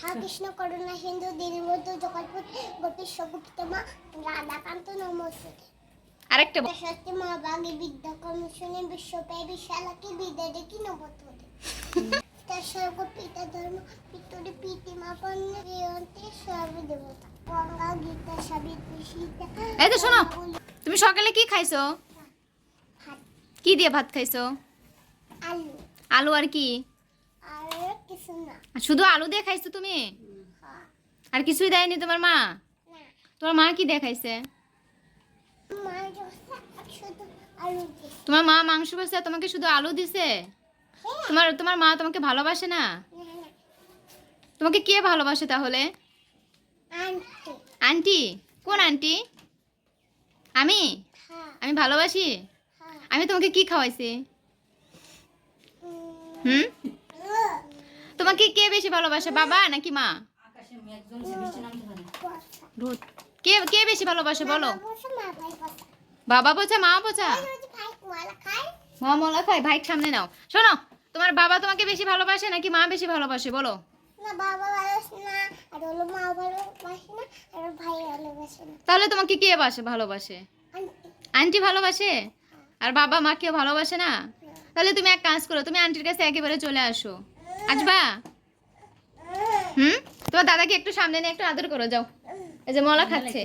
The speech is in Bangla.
হা কৃষ্ণ করুণা সিন্ধু দীনবন্ধু জগৎপত গোপী সবুকিতমা রাধাকান্ত নমস্তে। আরেকটা সত্যি মা বাগী বিদ্যা কমিশনে বিশ্বপ্যায় বিশালাকে বিদ্যা দেখি নবতরে তার সর্ব পিতা ধর্ম পিতরে পিতিমা পণ্য প্রিয়ন্তে সর্বদেবতা গঙ্গা গীতা সাবিত্রী সীতা এই তো শোনো। তুমি সকালে কি খাইছো? কি দিয়ে ভাত খাইছো? আলু। আলু আর কি? শুধু আলু দিয়ে খাইছো তুমি? হ্যাঁ। আর কিছুই দেয়নি তোমার মা? তোমার মা কি দিয়ে খাইছে? মা যখন শুধু আলু দিছে তোমার মা মাংস আর তোমাকে শুধু আলু দিছে? হ্যাঁ। তোমার তোমার মা তোমাকে ভালোবাসে না? তোমাকে কে ভালোবাসে তাহলে? আন্টি। কোন আন্টি? আমি? হ্যাঁ। আমি ভালোবাসি? আমি তোমাকে কি খাওয়াইছি? হুম? তোমাকে কে বেশি ভালোবাসে বাবা নাকি মা? কে কে বেশি ভালোবাসে বলো? বাবা বোঝা মা বোঝা ভাই মা মলা খাই ভাই সামনে নাও। শোনো তোমার বাবা তোমাকে বেশি ভালোবাসে নাকি মা বেশি ভালোবাসে বলো? তাহলে তোমাকে কে বাসে ভালোবাসে? আন্টি। আন্টি ভালোবাসে? আর বাবা মা কেউ ভালোবাসে না? তাহলে তুমি এক কাজ করো তুমি আন্টির কাছে একেবারে চলে আসো। আসবা হুম? তোমার দাদাকে একটু সামনে নিয়ে একটু আদর করো যাও। এই যে মলা খাচ্ছে।